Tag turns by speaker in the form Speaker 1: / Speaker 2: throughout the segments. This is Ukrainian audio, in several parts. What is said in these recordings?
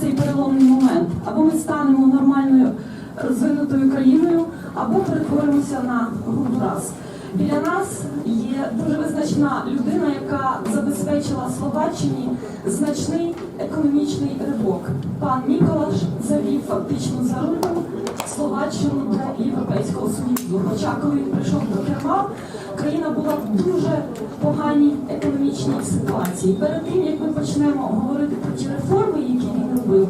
Speaker 1: цей переломний момент. Або ми станемо нормальною розвинутою країною, або перетворимося на Гондурас. Біля нас є дуже визначна людина, яка забезпечила Словаччині значний економічний рибок. Пан Ніколаш завів фактично за руку Словаччину до Європейського. Хоча коли він прийшов до керма, країна була в дуже поганій економічній ситуації. Перед тим як ми почнемо говорити про ті реформи, які він робив,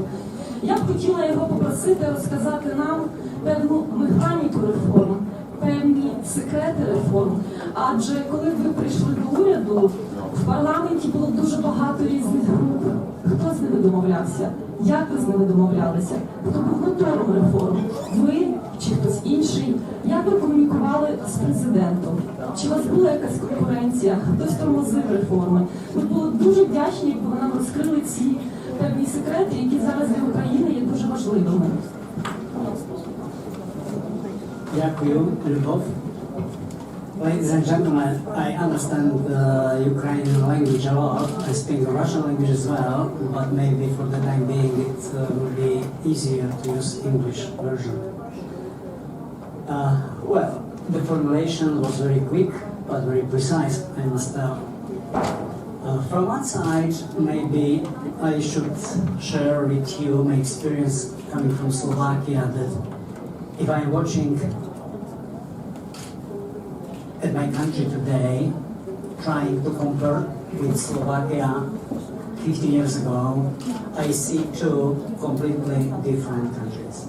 Speaker 1: я б хотіла його попросити розказати нам певну механіку реформ, певні секрети реформ. Адже коли ви прийшли до уряду, в парламенті було дуже багато різних груп. Хто з ними домовлявся? Як ви з ними домовлялися? Хто був мотором реформ? Ви чи хтось інший? Як ви комунікували з президентом? Чи у вас була якась конкуренція? Хтось тормозив реформи? Ми були дуже вдячні, ви нам розкрили ці певні секрети, які зараз для України є дуже важливими.
Speaker 2: Дякую, Любов. Ladies and gentlemen, I understand the Ukrainian language a lot. I speak the Russian language as well, but maybe for the time being it uh, will be easier to use English version. Uh, well, the formulation was very quick, but very precise, I must tell. Uh, from one side, maybe I should share with you my experience coming from Slovakia that if I'm watching at my country today, trying to compare with Slovakia 50 years ago, I see two completely different countries.